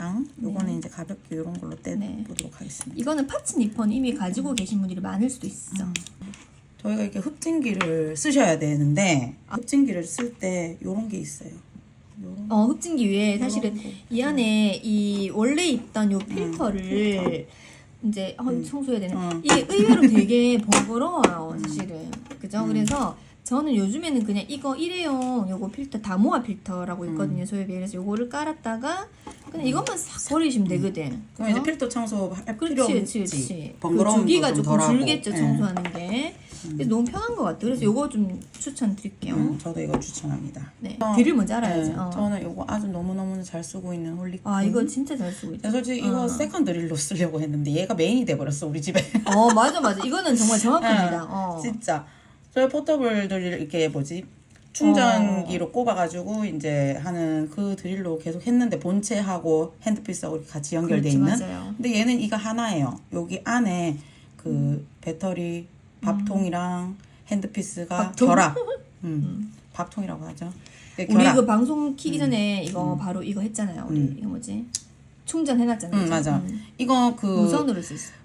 깡. 요거는 이제 가볍게 이런 걸로 네. 떼보도록 하겠습니다. 이거는 파츠 니퍼는 이미 가지고 계신 분들이 많을 수도 있어. 음. 저희가 이렇게 흡진기를 쓰셔야 되는데 흡진기를 쓸때 요런 게 있어요. 요런 어, 흡진기 위에 사실은. 이 안에 이 원래 있던 요 필터를 이제 어, 청소해야 되네. 음. 이게 의외로 되게 번거로워요, 사실은. 그죠? 음. 그래서 저는 요즘에는 그냥 이거 일회용 요거 필터 다모아 필터라고 음. 있거든요, 소유비. 그래서 요거를 깔았다가 그냥 이것만 싹 버리시면 되거든. 그럼 이제 그죠? 필터 청소 할 필요 그렇지, 없지. 그렇지, 그렇지. 그 번거로운 주기가 거좀 조금 덜하고. 줄겠죠, 예. 청소하는 게. 그래서 너무 편한 것 같아요. 그래서 요거 좀 추천드릴게요. 음, 저도 이거 추천합니다. 네. 어, 뒤를 먼저 알아야지. 네, 어. 저는 이거 아주 너무너무 잘 쓰고 있는 홀리퀸. 아, 이거 진짜 잘 쓰고 있죠. 야, 솔직히 이거 어. 세컨 드릴로 쓰려고 했는데 얘가 메인이 돼버렸어 우리 집에. 어, 맞아, 맞아. 이거는 정말 정확합니다. 어. 진짜 저희 포터블들 이렇게 뭐지 충전기로 꼽아가지고 이제 하는 그 드릴로 계속 했는데 본체하고 핸드피스하고 같이 연결돼 그렇지, 있는. 맞아요. 근데 얘는 이거 하나예요. 여기 안에 그 배터리 밥통이랑 핸드피스가 밥통? 결합. 음. 밥통이라고 하죠. 네, 우리 결합. 그 방송 키기 전에 이거 바로 이거 했잖아요. 우리 음. 이거 뭐지? 충전 해놨잖아요. 음, 그죠? 맞아. 음. 이거 그 무선으로 쓸 수. 있어.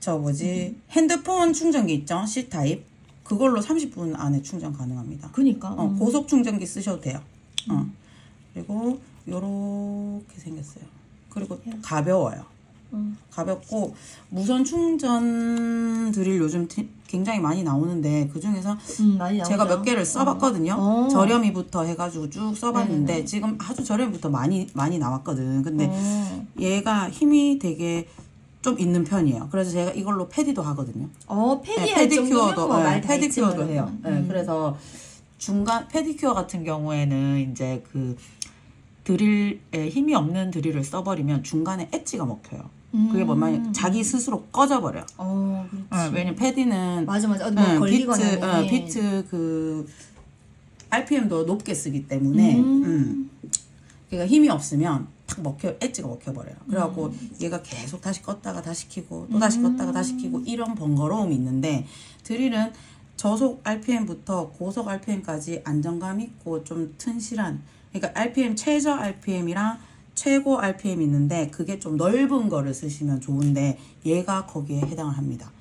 저 뭐지 핸드폰 충전기 있죠 C 타입 그걸로 30분 안에 충전 가능합니다. 그니까. 어, 음. 고속 충전기 쓰셔도 돼요. 어. 그리고 요렇게 생겼어요. 그리고 가벼워요. 음. 가볍고 무선 충전 드릴 요즘 티- 굉장히 많이 나오는데 그 중에서 음. 제가 몇 개를 써봤거든요. 어. 저렴이부터 해가지고 쭉 써봤는데 네네네. 지금 아주 저렴이부터 많이 많이 나왔거든. 근데 어. 얘가 힘이 되게 좀 있는 편이에요. 그래서 제가 이걸로 패디도 하거든요. 어, 패디 네, 할 정도면 페디큐어도 뭐 네, 말다 했지, 해요. 네, 음. 그래서 중간 페디큐어 같은 경우에는 이제 그 드릴에 힘이 없는 드릴을 써버리면 중간에 엣지가 먹혀요. 그게 뭐냐면 자기 스스로 꺼져버려. 어, 그렇지. 어, 왜냐면 패디는 맞아, 맞아. 어디 뭐 응, 걸리거나. 비트, 어. 비트 그 RPM도 높게 쓰기 때문에 음. 음. 그러니까 힘이 없으면 탁 먹혀 엣지가 먹혀버려요. 그래갖고 음. 얘가 계속 다시 껐다가 다시 켜고 또 다시 껐다가 다시 켜고 이런 번거로움이 있는데 드릴은 저속 RPM부터 고속 RPM까지 안정감 있고 좀 튼실한 그러니까 RPM 최저 RPM이랑 최고 RPM 있는데 그게 좀 넓은 거를 쓰시면 좋은데 얘가 거기에 해당을 합니다.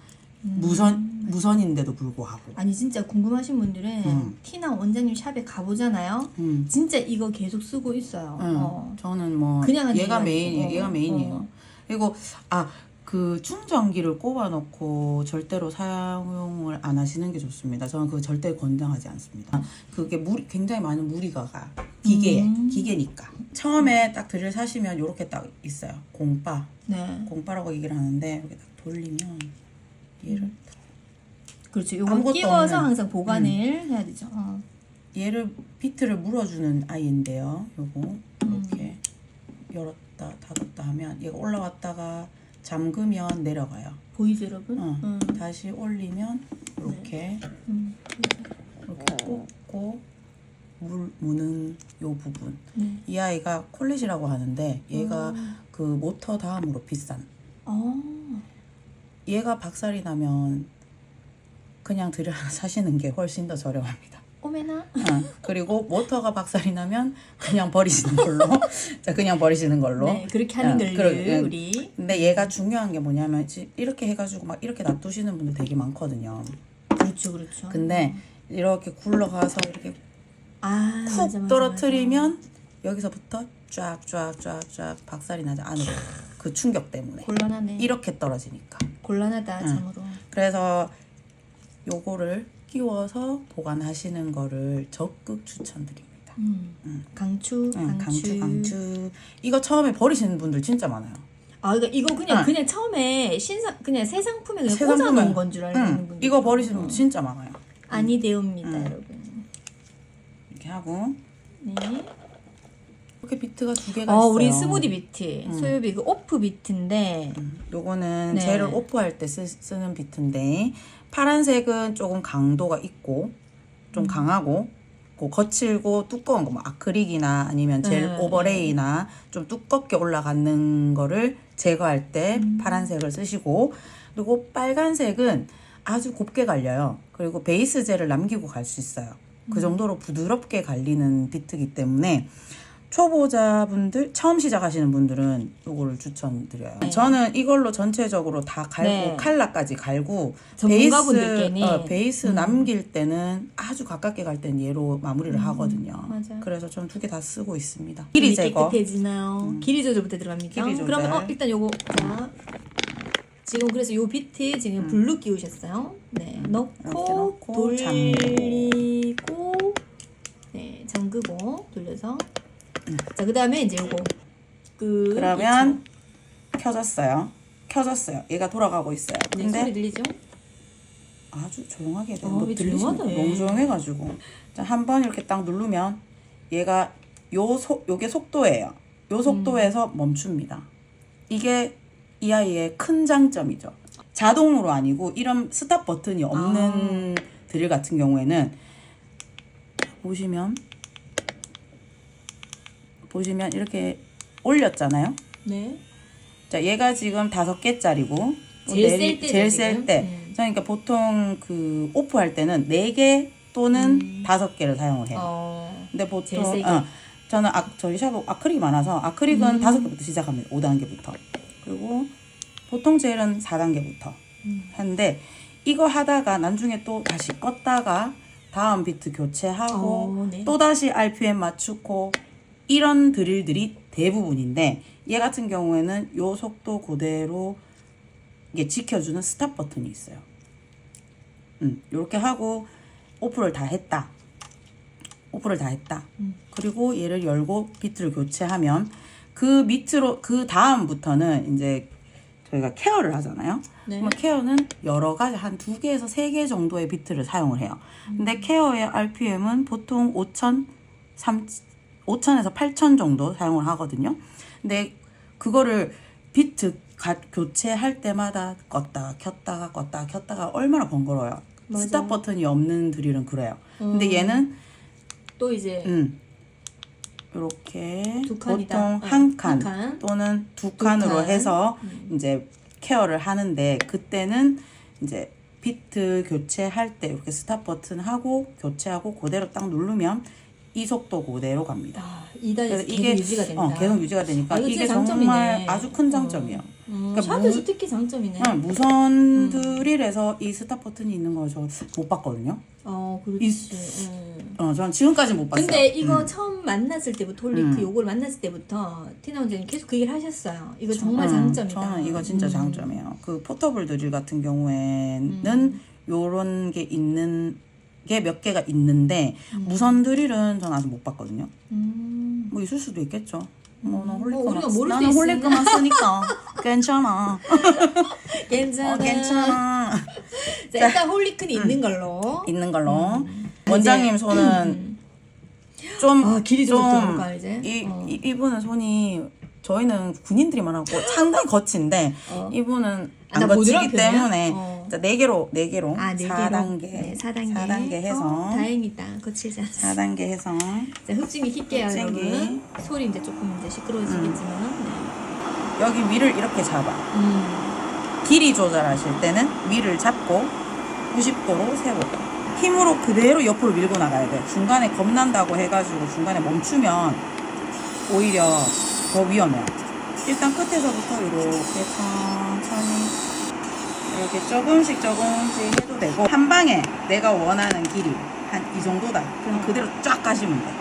음. 무선 무선인데도 불구하고. 아니 진짜 궁금하신 분들은 음. 티나 원장님 샵에 가보잖아요. 음. 진짜 이거 계속 쓰고 있어요. 응. 어. 저는 뭐 그냥 하는 얘가 게 메인이에요. 아니고. 얘가 메인이에요. 어. 그리고 아 그 충전기를 꼽아놓고 절대로 사용을 안 하시는 게 좋습니다. 저는 그거 절대 권장하지 않습니다. 그게 물 굉장히 많은 무리가 가 기계에 음. 기계니까 처음에 딱 드릴 사시면 이렇게 딱 있어요. 공빠 네. 공빠라고 얘기를 하는데 이렇게 딱 돌리면 얘를 그렇죠. 요거 아무것도 끼워서 없는. 음. 항상 보관을 해야 되죠. 어. 얘를 비트를 물어주는 아이인데요. 요거 음. 이렇게 열었다 닫았다 하면 얘가 올라왔다가 잠그면 내려가요. 보이죠, 여러분? 어, 음. 다시 올리면 이렇게 음. 이렇게 꽂고 물 무는 요 부분. 네. 이 아이가 콜릿이라고 하는데 얘가 음. 그 모터 다음으로 비싼. 어. 얘가 박살이 나면 그냥 드릴 하나 사시는 게 훨씬 더 저렴합니다. 오메나. 어, 그리고 모터가 박살이 나면 그냥 버리시는 걸로. 자, 그냥 버리시는 걸로. 네, 그렇게 하는 어, 걸로 그러- 우리. 근데 얘가 중요한 게 뭐냐면 지- 이렇게 해가지고 막 이렇게 놔두시는 분들 되게 많거든요. 그렇죠, 그렇죠. 근데 이렇게 굴러가서 이렇게 아, 쿡 맞아, 맞아, 떨어뜨리면 여기서부터 쫙쫙쫙쫙 박살이 나죠 안으로 그 충격 때문에 맞아. 곤란하네. 이렇게 떨어지니까. 곤란하다, 참으로. 그래서 요거를 끼워서 보관하시는 거를 적극 추천드립니다. 음. 강추, 응, 강추. 강추 강추 이거 처음에 버리시는 분들 진짜 많아요. 아, 그러니까 이거 그냥 응. 그냥 처음에 신상 그냥 새 상품에 그냥 새 꽂아 상품에. 놓은 건줄 알고 있는 응, 분들. 이거 버리시는 분들 진짜 많아요. 아니 되옵니다, 응. 여러분. 이렇게 하고 네. 이렇게 비트가 두 개가 어, 있어요. 우리 스무디 비트. 소유비 그 오프 비트인데 음, 요거는 네. 젤을 오프할 때 쓰, 쓰는 비트인데 파란색은 조금 강도가 있고 좀 음. 강하고 그 거칠고 두꺼운 거 뭐 아크릴이나 아니면 젤 네, 오버레이나 좀 두껍게 올라가는 거를 제거할 때 음. 파란색을 쓰시고 그리고 빨간색은 아주 곱게 갈려요. 그리고 베이스 젤을 남기고 갈 수 있어요. 음. 그 정도로 부드럽게 갈리는 비트기 때문에 초보자분들 처음 시작하시는 분들은 요거를 추천드려요. 네. 저는 이걸로 전체적으로 다 갈고 네. 칼라까지 갈고 베이스 전문가분들께는 어, 베이스 음. 남길 때는 아주 가깝게 갈 때는 얘로 마무리를 하거든요. 음, 맞아요. 그래서 저는 두 개 다 쓰고 있습니다. 길이 제거. 깨끗해지나요? 길이 조절부터 들어갑니까? 길이 조절. 그러면 어, 일단 요거 자 지금 그래서 요 비트 지금 블루 끼우셨어요. 네 넣고, 음. 이렇게 넣고 돌리고 네 잠그고 돌려서 자 그 다음에 이제 요거 그 음. 그러면 켜졌어요. 켜졌어요. 얘가 돌아가고 있어요. 네, 근데 소리 들리죠? 아주 조용하게 돼요. 어, 뭐? 조용하네. 너무 조용해가지고. 자, 한 번 이렇게 딱 누르면 얘가 요 속, 요게 속도예요. 요 속도에서 멈춥니다. 이게 이 아이의 큰 장점이죠. 자동으로 아니고 이런 스탑 버튼이 없는 드릴 같은 경우에는 보시면 보시면 이렇게 올렸잖아요. 네. 자, 얘가 지금 다섯 개짜리고 제일 셀 때죠, 제일 지금? 셀 때. 음. 그러니까 보통 그 오프 할 때는 네 개 또는 음. 다섯 개를 사용을 해요. 어. 근데 제일 보통 세게. 어, 저는 아, 저희 샵 아크릴이 많아서 아크릴은 음. 다섯 개부터 시작합니다. 5단계부터. 그리고 보통 젤은 4단계부터 음. 하는데 이거 하다가 나중에 또 다시 껐다가 다음 비트 교체하고 어, 네. 또 다시 RPM 맞추고 이런 드릴들이 대부분인데 얘 같은 경우에는 요 속도 그대로 이게 지켜주는 스탑 버튼이 있어요. 음, 이렇게 하고 오프를 다 했다. 오프를 다 했다. 음. 그리고 얘를 열고 비트를 교체하면 그 밑으로 그 다음부터는 이제 저희가 케어를 하잖아요. 네. 그러면 케어는 여러 가지 한 두 개에서 세 개 정도의 비트를 사용을 해요. 근데 케어의 RPM은 보통 5천, 3, 5천에서 8천 정도 사용을 하거든요. 근데 그거를 비트 가, 교체할 때마다 껐다가 켰다가 껐다가 켰다가 얼마나 번거로워요. 맞아. 스탑 버튼이 없는 드릴은 그래요. 근데 음. 얘는 또 이제 음 이렇게 두. 보통 어, 한칸한 칸. 또는 두 칸으로 칸. 해서 음. 이제 케어를 하는데 그때는 이제 비트 교체할 때 이렇게 스탑 버튼 하고 교체하고 그대로 딱 누르면 이 속도 그대로 갑니다. 아, 그래서 계속 이게 유지가 된다. 어, 계속 유지가 되니까 아, 이게 진짜 정말 장점이네. 아주 큰 장점이에요. 음, 그러니까 무- 특히 장점이네. 응, 무선 드릴에서 이 스탑 버튼이 있는 거저못 봤거든요. 어, 그렇지. 음. 어, 전 지금까지 못 봤어요. 근데 이거 처음 만났을 때부터 홀리크 음. 요걸 만났을 때부터 티나 원장님 계속 그 얘기를 하셨어요. 이거 정말 음, 장점이다. 저는 이거 진짜 음. 장점이에요. 그 포터블 드릴 같은 경우에는 요런 게 있는 게 몇 개가 있는데 무선 드릴은 전 아직 못 봤거든요. 음. 뭐 있을 수도 있겠죠. 뭐, 나뭐 홀리크만 나는 홀리크만 쓰니까 괜찮아. 괜찮아. 어, 괜찮아. 자, 일단 홀리크는 있는 걸로. 있는 걸로. 음. 원장님 손은 좀 아, 길이 좀 좀? 이, 어. 이 이분은 손이 저희는 군인들이 많았고 상당히 거친데 어. 이분은 아, 나안 거치기 보드라운 편이야? 때문에 어. 자, 네 개로 네 개로 아, 네 개로. 4단계 네, 4단계. 4단계 해서 어, 다행이다. 거칠지 않았어. 4단계 해서 자, 흡증이 킬게요, 흡증기. 여러분. 소리 이제 조금 이제 시끄러워지겠지만. 여기 위를 이렇게 잡아 네. 음. 길이 조절하실 때는 위를 잡고 90도로 세우고 힘으로 그대로 옆으로 밀고 나가야 돼 중간에 겁난다고 해가지고 중간에 멈추면 오히려 더 위험해요 일단 끝에서부터 이렇게 천천히 이렇게 조금씩 조금씩 해도 되고 한 방에 내가 원하는 길이 한 이 정도다 그럼 그대로 쫙 가시면 돼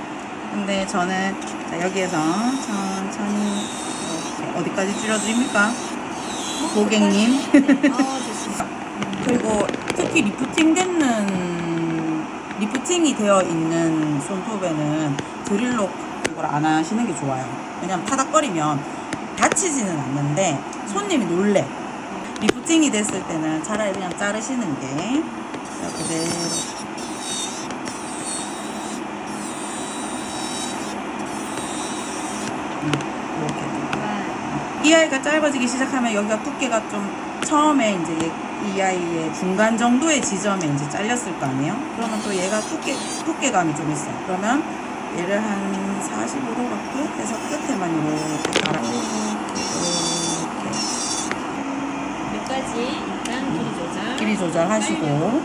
근데 저는 자, 여기에서 천천히 이렇게 어디까지 줄여드립니까? 고객님 네. 아, 좋습니다. 그리고 특히 리프팅 되는 리프팅이 되어 있는 손톱에는 드릴로 이걸 안 하시는 게 좋아요. 왜냐면 타닥거리면 다치지는 않는데 손님이 놀래. 리프팅이 됐을 때는 차라리 그냥 자르시는 게 그대로. 음, 이렇게. 이 아이가 짧아지기 시작하면 여기가 두께가 좀 처음에 이제 얘- 이 아이의 중간 정도의 지점에 이제 잘렸을 거 아니에요? 그러면 또 얘가 두께, 두께감이 좀 있어요. 그러면 얘를 한 45도 갖게 해서 끝에만 이렇게 갈아. 이렇 가지 일단 길이 조절. 길이 조절하시고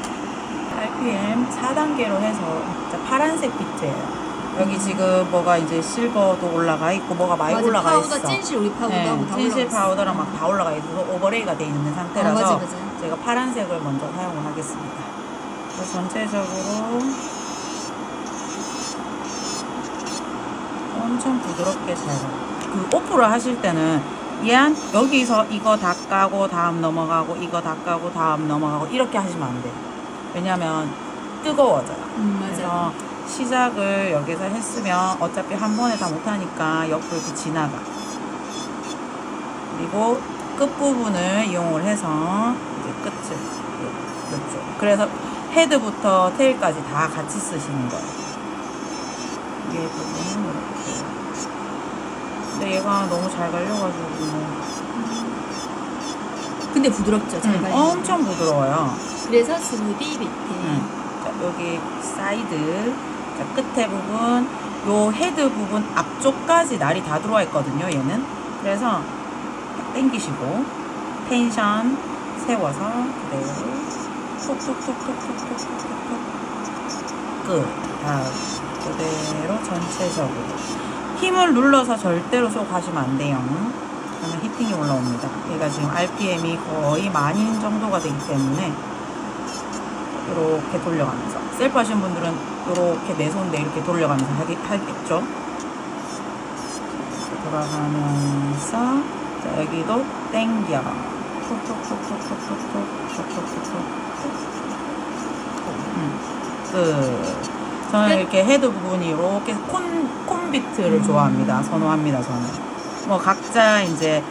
RPM 4단계로 해서 진짜 파란색 비트예요. 여기 지금 뭐가 이제 실버도 올라가 있고 뭐가 많이 맞아, 올라가 파우더, 있어. 찐실 우리 파우더하고 네, 다 찐실 올라갔어. 파우더랑 막 다 올라가 있어서 오버레이가 돼 있는 상태라서 아, 맞아, 맞아. 제가 파란색을 먼저 사용을 하겠습니다. 그래서 전체적으로 엄청 부드럽게 잘. 그 오프를 하실 때는 얘한 여기서 이거 다 까고 다음 넘어가고 이거 다 까고 다음 넘어가고 이렇게 하시면 안 돼요. 왜냐면 뜨거워져요. 음. 그래서 시작을 여기서 했으면 어차피 한 번에 다 못하니까 옆으로 이렇게 지나가. 그리고 끝부분을 이용을 해서 이제 끝을 요- 요쪽. 그래서 헤드부터 테일까지 다 같이 쓰시는 거예요. 위에 부분은. 근데 얘가 너무 잘 갈려가지고 근데 부드럽죠, 잘 음, 발리는. 엄청 부드러워요. 그래서 스무디 밑에. 음. 자, 여기 사이드 자, 끝에 부분 요 헤드 부분 앞쪽까지 날이 다 들어와 있거든요 얘는 그래서 딱 당기시고 텐션 세워서 그대로 톡톡톡톡톡톡톡톡 끝다 그대로 전체적으로 힘을 눌러서 절대로 쏙 하시면 안 돼요. 그러면 히팅이 올라옵니다. 얘가 지금 RPM이 거의 만인 정도가 되기 때문에 이렇게 돌려가면서. 셀프 하시는 분들은 이렇게 내 손 내 이렇게 돌려가면서 하겠, 하겠죠? 돌아가면서 자, 여기도 땡겨. 톡톡톡톡톡톡톡톡톡톡톡 음, 끝. 저는 끝. 이렇게 헤드 부분이 이렇게 콘, 콘비트를 좋아합니다 선호합니다 저는 뭐 각자 이제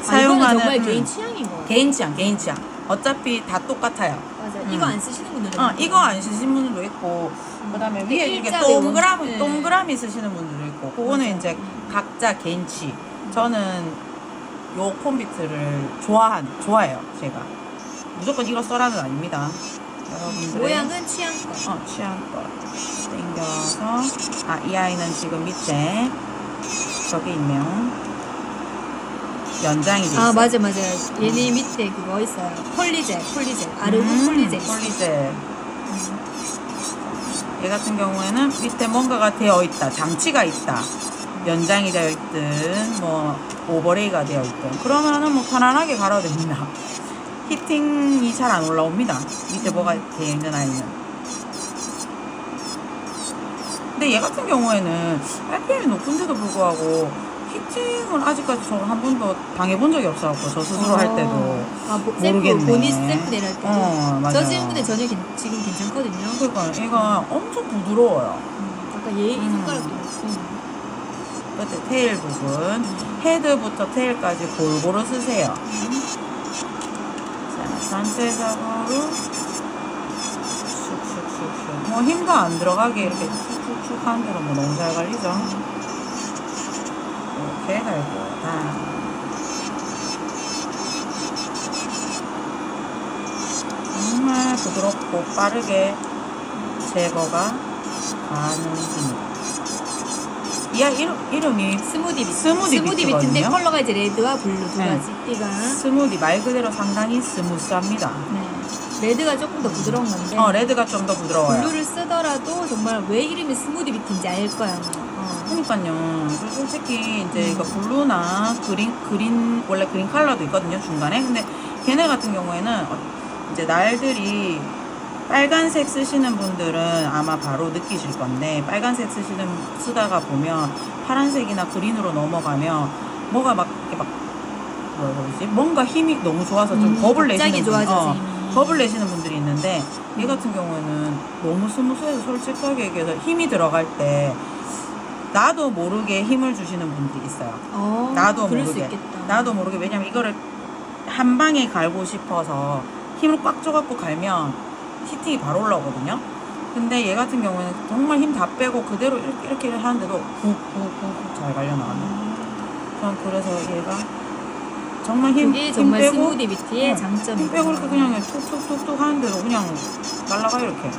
아, 사용하는 정말 음, 개인 취향인 거 같아. 개인 취향 개인 취향 어차피 다 똑같아요 맞아. 음. 이거 안 쓰시는 분들은. 어, 이거 안 쓰시는 분들도 있고, 그 다음에 근데 위에 이렇게 동그라미, 네. 동그라미 쓰시는 분들도 있고, 그거는 맞아요. 이제 각자 개인치. 저는 요 콤비트를 좋아한, 좋아해요, 제가. 무조건 이거 써라는 아닙니다. 여러분들의 모양은 취향껏. 어, 취향껏 당겨서, 아, 이 아이는 지금 밑에 저기 있네요. 연장이 돼 있어요. 아 맞아 맞아. 얘네 밑에 그거 있어요. 폴리젤, 폴리젤. 아르고 음, 폴리젤. 폴리젤. 얘 같은 경우에는 밑에 뭔가가 되어 있다, 장치가 있다, 연장이 되어 있든, 뭐, 오버레이가 되어 있든, 그러면은 뭐 편안하게 갈아도 됩니다. 히팅이 잘 안 올라옵니다. 밑에 뭐가 되어 있는 아이는. 근데 얘 같은 경우에는 RPM이 높은데도 불구하고 히팅을 아직까지 저한 번도 당해본 적이 없어갖고 저 스스로 할 때도 아, 뭐, 모르겠네. 본인 셀프 내릴 때도. 어, 맞아요. 저 친구들 전혀 괜- 지금 괜찮거든요. 그러니까 얘가 엄청 부드러워요. 음, 아까 얘이 음. 손가락도 그렇고. 끝에 테일 부분 헤드부터 테일까지 골고루 쓰세요 자 전체적으로 쑥쑥쑥쑥 뭐 힘도 안 들어가게 이렇게 쑥쑥쑥 하는 대로 뭐 너무 잘 갈리죠. 이렇게 갈고. 다 정말 부드럽고 빠르게 제거가 가능합니다 이 아이 이름, 이름이 스무디 비트. 스무디 비트인데 비트거든요. 컬러가 이제 레드와 블루 두 네. 가지 띠가. 스무디 말 그대로 상당히 스무스합니다. 네. 레드가 조금 더 부드러운 건데. 어 레드가 좀 더 부드러워요. 블루를 쓰더라도 정말 왜 이름이 스무디 비트인지 알 거야. 어. 그러니까요. 그리고 솔직히 이제 이거 블루나 그린 그린 원래 그린 컬러도 있거든요 중간에. 근데 걔네 같은 경우에는 어, 이제 날들이 빨간색 쓰시는 분들은 아마 바로 느끼실 건데 빨간색 쓰시는 쓰다가 보면 파란색이나 그린으로 넘어가면 뭐가 막 이렇게 막 뭐라 그러지? 뭔가 힘이 너무 좋아서 좀 음, 겁을 내시는 분, 어, 힘이. 겁을 내시는 분들이 있는데 얘 같은 경우에는 너무 스무스해서 솔직하게 얘기해서 힘이 들어갈 때 나도 모르게 힘을 주시는 분들이 있어요. 어, 나도 모르게. 나도 모르게 왜냐면 이거를 한 방에 갈고 싶어서 힘을 꽉 줘갖고 갈면 히팅이 바로 올라오거든요. 근데 얘 같은 경우에는 정말 힘 다 빼고 그대로 이렇게 이렇게 하는데도 훅훅훅훅 잘 갈려 나가요. 전 그래서 얘가 정말 힘, 그게 힘 정말 빼고 스무디 비트의 어, 장점이에요. 힘 빼고 이렇게 그냥 툭툭툭툭 하는 대로 그냥 날라가 이렇게.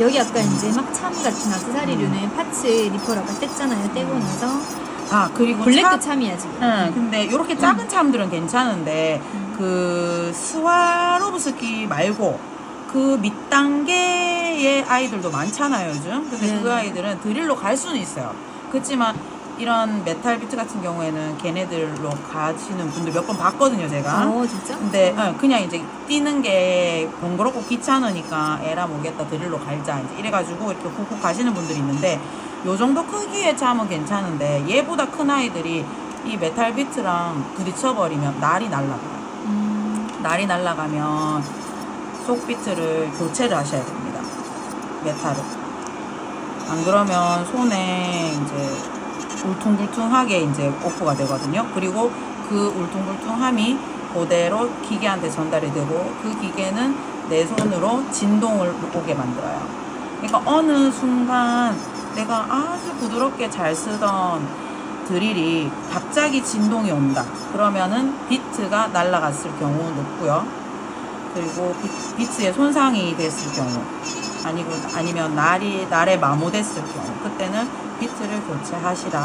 여기 아까 이제 막참 같은 악세사리류는 파츠 리퍼를 아까 뗐잖아요. 떼고 나서 아 그리고 블랙도 참- 참이야 지금. 응, 근데 이렇게 작은 참들은 괜찮은데 그 스와로브스키 말고 그 밑단계의 아이들도 많잖아요 요즘. 근데 네. 그 아이들은 드릴로 갈 수는 있어요. 그렇지만 이런 메탈 비트 같은 경우에는 걔네들로 가시는 분들 몇 번 봤거든요 제가. 어 진짜? 근데 어, 그냥 이제 뛰는 게 번거롭고 귀찮으니까 에라 모겠다 드릴로 갈자 이제 이래가지고 이렇게 훅훅 가시는 분들이 있는데 요 정도 크기의 참은 괜찮은데 얘보다 큰 아이들이 이 메탈 비트랑 부딪혀버리면 날이 날라가요. 음, 날이 날라가면 속 비트를 교체를 하셔야 됩니다. 메탈을. 안 그러면 손에 이제 울퉁불퉁하게 이제 오프가 되거든요. 그리고 그 울퉁불퉁함이 그대로 기계한테 전달이 되고 그 기계는 내 손으로 진동을 오게 만들어요. 그러니까 어느 순간 내가 아주 부드럽게 잘 쓰던 드릴이 갑자기 진동이 온다. 그러면은 비트가 날아갔을 경우 높고요. 그리고 비, 비트에 손상이 됐을 경우 아니고 아니면 날이 날에 마모됐을 경우 그때는 비트를 교체하시라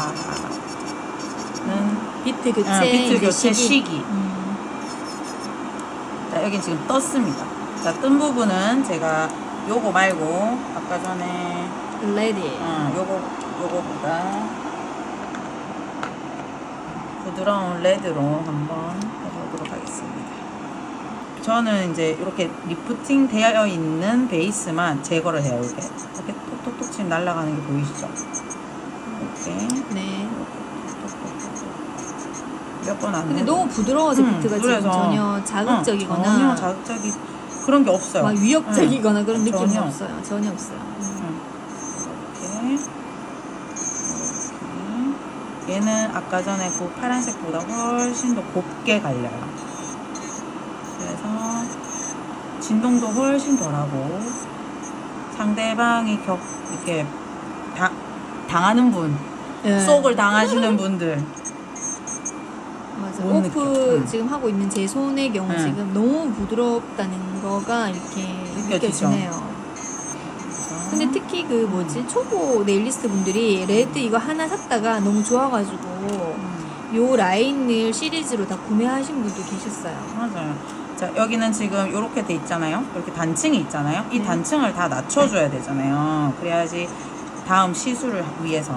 는 비트 교체, 아, 비트 교체 시기. 음, 자 여긴 지금 떴습니다. 자 뜬 부분은 제가 요거 말고 아까 전에 레디. 어, 요거 요거보다 부드러운 레드로 한번 해보도록 하겠습니다. 저는 이제 이렇게 리프팅 되어 있는 베이스만 제거를 해요. 이렇게 이렇게 톡톡톡 지금 날아가는 게 보이시죠? 이렇게 네. 몇 번 안. 근데 너무 부드러워서 음, 비트가 지금 그래서, 전혀 자극적이거나 전혀 자극적이 그런 게 없어요. 막 위협적이거나 그런 느낌이 전혀. 없어요. 전혀 없어요. 음. 이렇게 이렇게 얘는 아까 전에 그 파란색보다 훨씬 더 곱게 갈려요. 그래서 진동도 훨씬 덜하고 상대방이 격 이렇게 당 당하는 분, 예. 속을 당하시는 분들 맞아. 못 오프 느껴. 음. 지금 하고 있는 제 손의 경우 음. 지금 너무 부드럽다는 거가 이렇게 느껴지죠? 느껴지네요. 근데 특히 그 뭐지 초보 네일리스트 분들이 레드 이거 하나 샀다가 너무 좋아가지고 음, 요 라인을 시리즈로 다 구매하신 분도 계셨어요. 맞아요. 자 여기는 지금 이렇게 돼 있잖아요. 이렇게 단층이 있잖아요. 이 네. 단층을 다 낮춰줘야 되잖아요. 그래야지 다음 시술을 위해서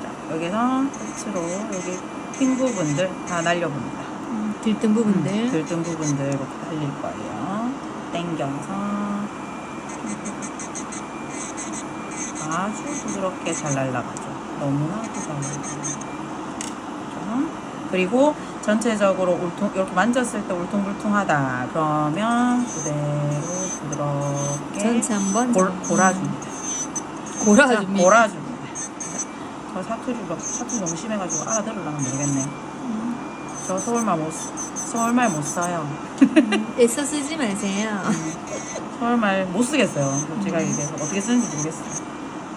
자, 여기서 끝으로 여기 핀 부분들 다 날려봅니다. 들뜬 부분들. 음, 들뜬 부분들 이렇게 날릴 거예요. 당겨서 아주 부드럽게 잘 날라가죠. 너무나도 잘 날라가죠. 그리고 전체적으로 울퉁 이렇게 만졌을 때 울퉁불퉁하다 그러면 그대로 부드럽게 전체 한번 골, 골아줍니다. 골아줍니다. 골아줍니다. 저 사투리가 사투리 너무 심해가지고 알아들으려나 모르겠네. 음, 저 서울말 못 서울말 못 써요. 애써 쓰지 마세요. 서울말 못 쓰겠어요. 솔직하게 얘기해서 어떻게 쓰는지 모르겠어요.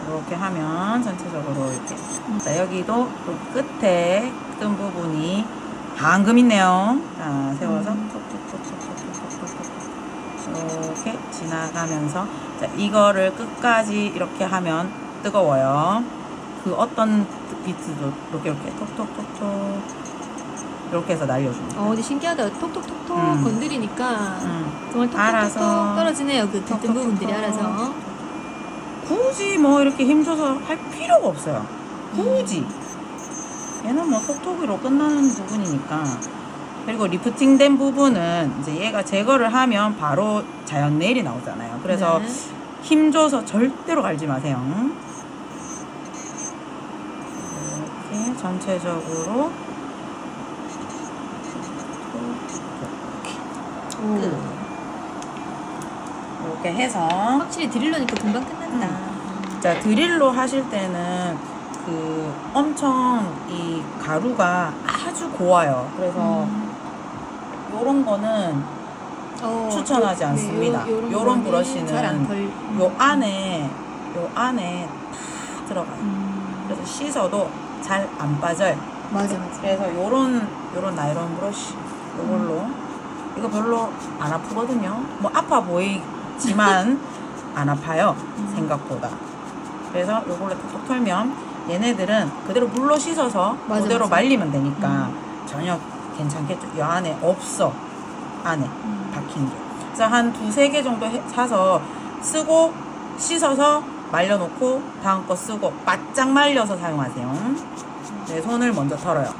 이렇게 하면 전체적으로 이렇게. 자 여기도 또 끝에 끈 부분이 방금 있네요. 자 세워서 음. 이렇게 지나가면서. 자 이거를 끝까지 이렇게 하면 뜨거워요. 그 어떤 비트도 이렇게 이렇게 톡톡톡톡 이렇게 해서 날려줍니다. 어, 근데 신기하다. 톡톡톡톡 음. 건드리니까 음. 정말 톡톡톡 알아서 떨어지네요. 그 듣던 부분들이 알아서. 굳이 뭐 이렇게 힘줘서 할 필요가 없어요. 굳이. 얘는 뭐 톡톡으로 끝나는 부분이니까. 그리고 리프팅된 부분은 이제 얘가 제거를 하면 바로 자연 네일이 나오잖아요. 그래서 네. 힘줘서 절대로 갈지 마세요. 이렇게 전체적으로 오. 이렇게 해서 확실히 드릴러니까 금방 끝 난다. 자 드릴로 하실 때는 그 엄청 이 가루가 아주 고와요. 그래서 음. 요런 거는 어, 추천하지 요- 않습니다. 요, 요런 브러쉬는 잘안 걸. 요 안에 요 안에 다 들어가요. 음, 그래서 씻어도 잘 안 빠져요. 맞아 맞아. 그래서 요런 요런 나이론 브러쉬 요걸로 이거 별로 안 아프거든요. 뭐 아파 보이지만 안 아파요. 생각보다. 그래서 요걸로 톡톡 털면 얘네들은 그대로 물로 씻어서 맞아, 그대로 맞아. 말리면 되니까 전혀 괜찮겠죠. 요 안에 없어. 안에 박힌 게. 그래서 한 두세 개 정도 해- 사서 쓰고 씻어서 말려놓고 다음 거 쓰고 바짝 말려서 사용하세요. 내 손을 먼저 털어요.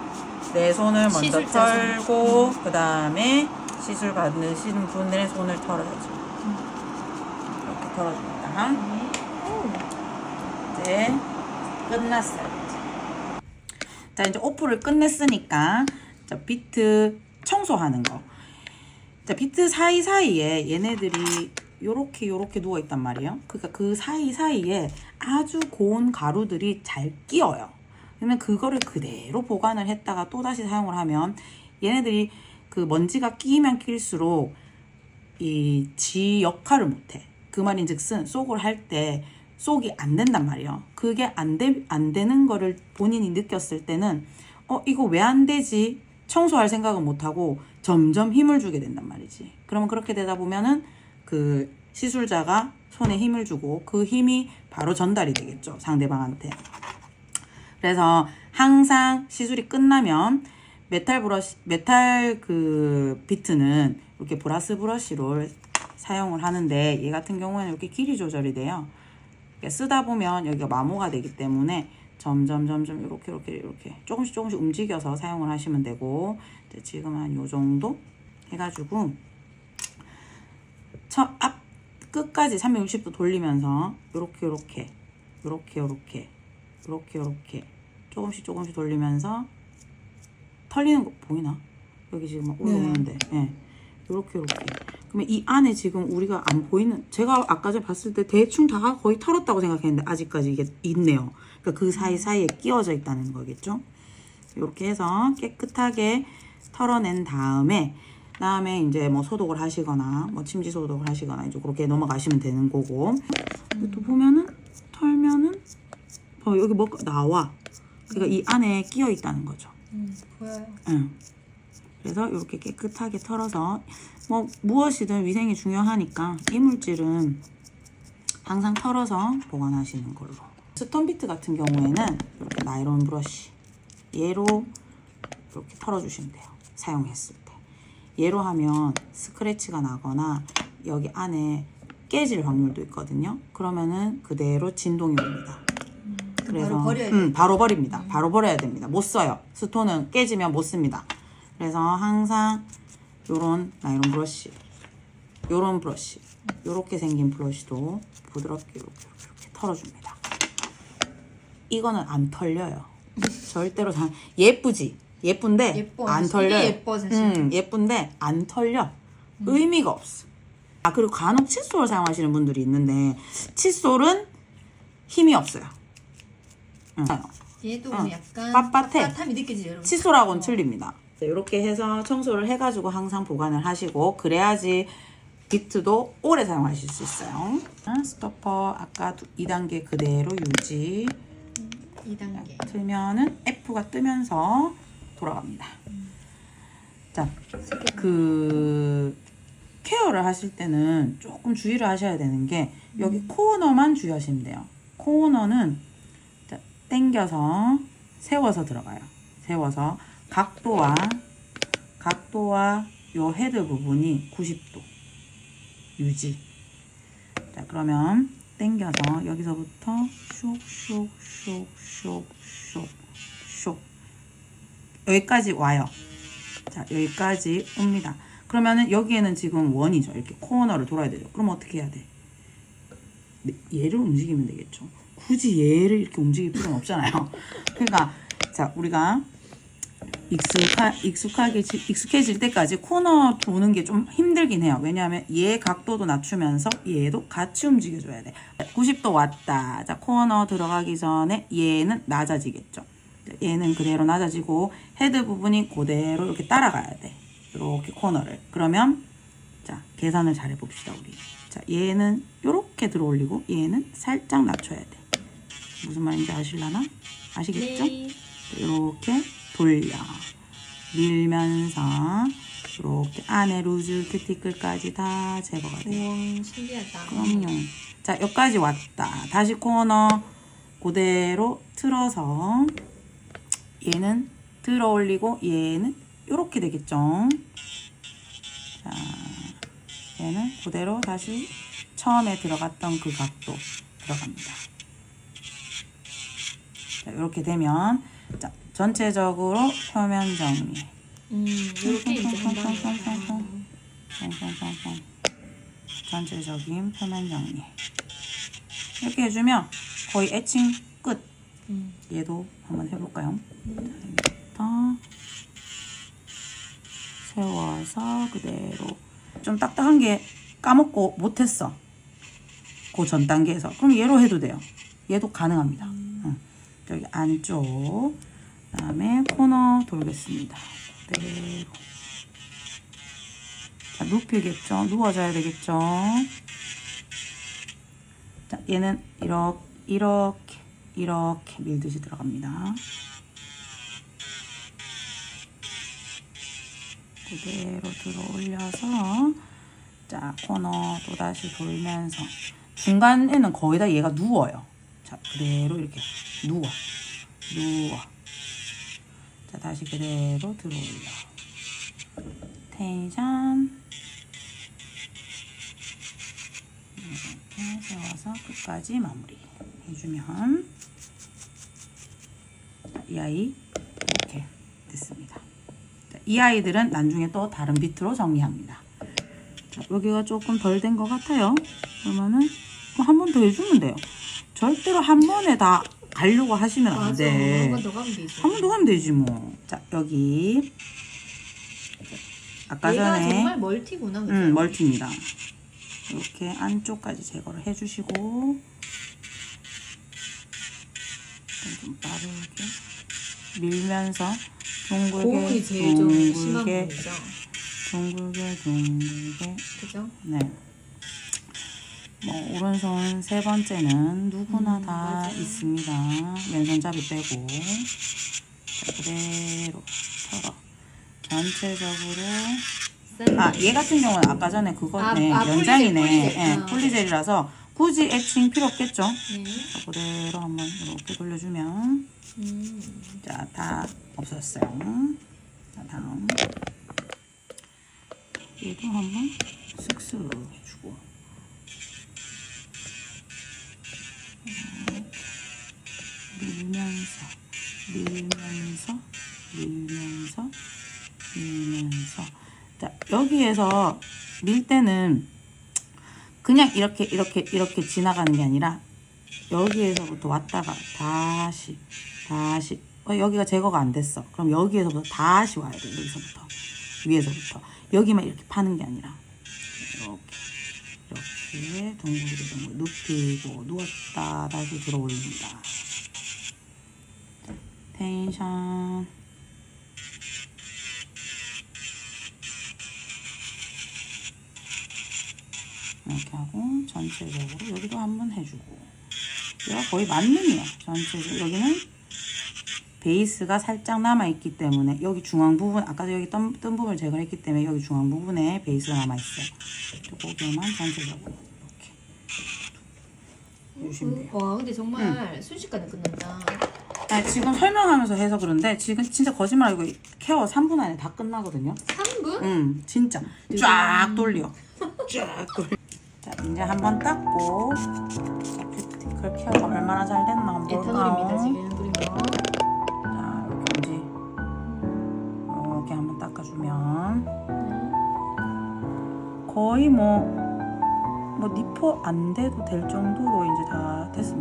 내 손을 먼저 시술자 손. 털고 그 다음에 시술 받으시는 분의 손을 털어야죠. 이렇게 털어줍니다. 이제 끝났어요. 자 이제 오프를 끝냈으니까 자 비트 청소하는 거. 자 비트 사이 사이에 얘네들이 요렇게 요렇게 누워 있단 말이에요. 그러니까 그 사이 사이에 아주 고운 가루들이 잘 끼어요. 그러면 그거를 그대로 보관을 했다가 또 다시 사용을 하면 얘네들이 그 먼지가 끼면 낄수록 이 지 역할을 못해. 그 말인즉슨 쏙을 할때 쏙이 안 된단 말이에요. 그게 안, 되, 안 되는 거를 본인이 느꼈을 때는 어 이거 왜 안 되지? 청소할 생각은 못 하고 점점 힘을 주게 된단 말이지. 그러면 그렇게 되다 보면은 그 시술자가 손에 힘을 주고 그 힘이 바로 전달이 되겠죠 상대방한테. 그래서 항상 시술이 끝나면 메탈 브러쉬, 메탈 그 비트는 이렇게 브라스 브러쉬로 사용을 하는데 얘 같은 경우에는 이렇게 길이 조절이 돼요. 이렇게 쓰다 보면 여기가 마모가 되기 때문에 점점 점점 이렇게 이렇게 이렇게 조금씩 조금씩 움직여서 사용을 하시면 되고 지금 한 요 정도 해가지고 첫 앞 끝까지 360도 돌리면서 요렇게 요렇게 요렇게 요렇게 요렇게 요렇게 조금씩 조금씩 돌리면서 털리는 거 보이나? 여기 지금 막 올라오는데 예. 요렇게 요렇게 그러면 이 안에 지금 우리가 안 보이는 제가 아까 전에 봤을 때 대충 다 거의 털었다고 생각했는데 아직까지 이게 있네요. 그러니까 그 사이사이에 끼워져 있다는 거겠죠? 이렇게 해서 깨끗하게 털어낸 다음에 다음에 이제 뭐 소독을 하시거나 뭐 침지 소독을 하시거나 이제 그렇게 넘어가시면 되는 거고. 또 보면은 털면은 어 여기 뭐가 나와. 그러니까 이 안에 끼어 있다는 거죠. 음, 보여요. 응. 그래서 이렇게 깨끗하게 털어서 뭐 무엇이든 위생이 중요하니까 이물질은 항상 털어서 보관하시는 걸로. 스톤비트 같은 경우에는 이렇게 나이론 브러쉬 얘로 이렇게 털어주시면 돼요. 사용했을 때. 얘로 하면 스크래치가 나거나 여기 안에 깨질 확률도 있거든요. 그러면은 그대로 진동이 옵니다. 바로 버려야 돼. 음, 바로 버립니다. 바로 버려야 됩니다. 못 써요. 스톤은 깨지면 못 씁니다. 그래서 항상 요런 나이론 브러쉬, 요런 브러쉬, 요렇게 생긴 브러쉬도 부드럽게 이렇게, 이렇게, 이렇게 털어줍니다. 이거는 안 털려요. 절대로 다 예쁘지. 예쁜데 예뻐. 안 털려요. 예뻐, 사실. 음, 예쁜데 안 털려. 의미가 없어. 아 그리고 간혹 칫솔을 사용하시는 분들이 있는데 칫솔은 힘이 없어요. 응. 얘도 응. 약간 빳빳해. 빳빳함이 느껴지죠, 여러분. 칫솔하고는 틀립니다. 이렇게 해서 청소를 해가지고 항상 보관을 하시고 그래야지 비트도 오래 사용하실 수 있어요. 아, 스토퍼 아까 2단계 그대로 유지 2단계. 틀면은 F가 뜨면서 돌아갑니다. 자, 그 케어를 하실 때는 조금 주의를 하셔야 되는 게 여기 코너만 주의하시면 돼요. 코너는 자, 당겨서 세워서 들어가요. 세워서 각도와 각도와 요 헤드 부분이 90도 유지. 자, 그러면 당겨서 여기서부터 쇽쇽쇽쇽쇽쇽 여기까지 와요. 자, 여기까지 옵니다. 그러면은 여기에는 지금 원이죠. 이렇게 코너를 돌아야 되죠. 그럼 어떻게 해야 돼? 네, 얘를 움직이면 되겠죠. 굳이 얘를 이렇게 움직일 필요는 없잖아요. 그러니까 자, 우리가 익숙하, 익숙하게, 지- 익숙해질 때까지 코너 도는 게 좀 힘들긴 해요. 왜냐하면 얘 각도도 낮추면서 얘도 같이 움직여줘야 돼. 90도 왔다. 자, 코너 들어가기 전에 얘는 낮아지겠죠. 얘는 그대로 낮아지고 헤드 부분이 그대로 이렇게 따라가야 돼. 이렇게 코너를. 그러면 자, 계산을 잘 해봅시다, 우리. 자, 얘는 이렇게 들어 올리고 얘는 살짝 낮춰야 돼. 무슨 말인지 아실라나? 아시겠죠? 네. 이렇게 돌려 밀면서 이렇게 안에 루즈 큐티클까지 다 제거가 돼요. 우와, 신기하다. 그럼요. 자 여기까지 왔다. 다시 코너 그대로 틀어서 얘는 들어 올리고 얘는 이렇게 되겠죠. 자, 얘는 그대로 다시 처음에 들어갔던 그 각도 들어갑니다. 자, 이렇게 되면 자, 전체적으로 표면 정리. 음, 이렇게 이제 한. 전체적인 표면 정리. 이렇게 해주면 거의 애칭 끝. 음. 얘도 한번 해볼까요? 자, 여기부터 세워서 그대로 좀 딱딱한 게 까먹고 못했어. 그 전 단계에서 그럼 얘로 해도 돼요. 얘도 가능합니다. 응. 여기 안쪽 그 다음에 코너 돌겠습니다. 그대로 자 눕히겠죠. 누워져야 되겠죠. 자 얘는 이렇게 이렇게 이렇게 밀듯이 들어갑니다. 그대로 들어 올려서 자 코너 또 다시 돌면서 중간에는 거의 다 얘가 누워요. 자 그대로 이렇게 누워 누워 자 다시 그대로 들어 올려 텐션 이렇게 세워서 끝까지 마무리 해주면 자, 이 아이 이렇게 됐습니다. 자, 이 아이들은 나중에 또 다른 비트로 정리합니다. 자, 여기가 조금 덜 된 것 같아요. 그러면은 뭐 한번 더 해주면 돼요. 절대로 한 번에 다 가려고 하시면 안 맞아. 돼. 한번더 가면 되지. 한 번 더 하면 되지 뭐. 자 여기 아까 얘가 전에 정말 멀티구나. 그죠? 음, 멀티입니다. 이렇게 안쪽까지 제거를 해주시고 좀 빠르게 밀면서 고음이 제일 좀 심한. 둥글게 둥글게 그죠? 네. 뭐 오른손 세 번째는 누구나 음, 다 맞아요. 있습니다. 왼손잡이 빼고 자, 그대로 털어 전체적으로 아, 얘 같은 경우는 아까 전에 그거네. 아, 아, 연장이네. 폴리젤, 폴리젤. 예, 아. 폴리젤이라서 굳이 애칭 필요 없겠죠? 네. 자, 그대로 한번 이렇게 돌려주면 음. 자, 다 없었어요. 자, 다음. 얘도 한번 쓱쓱 밀면서, 밀면서, 밀면서, 밀면서. 자, 여기에서 밀 때는 그냥 이렇게, 이렇게, 이렇게 지나가는 게 아니라 여기에서부터 왔다가 다시 다시. 어, 여기가 제거가 안 됐어. 그럼 여기에서부터 다시 와야 돼 여기서부터. 위에서부터. 여기만 이렇게 파는 게 아니라. 이렇게 이렇게 둥글게 둥글 눕히고 누웠다 다시 들어 올립니다. 텐션. 이렇게 하고 전체적으로 여기도 한번 해주고. 얘가 거의 만능이에요. 전체적으로. 여기는 베이스가 살짝 남아있기 때문에 여기 중앙 부분 아까 여기 뜬, 뜬 부분을 제거했기 때문에 여기 중앙 부분에 베이스가 남아있어요 고기만 전체적으로 이렇게 해주시면 돼요 와, 근데 정말 순식간에 끝난다. 아니, 지금 설명하면서 해서 그런데 지금 진짜 거짓말 아니고 케어 3분 안에 다 끝나거든요 3분? 응, 진짜 쫙 돌려. 쫙 돌려. 자, 이제 한번 닦고 자, 큐티클 케어가 얼마나 잘 됐나 한번 에탄올입니다, 볼까요? 지금 뿌리면. 거의 뭐. 뭐 니퍼 안 돼도 될 정도로 이제 다 됐을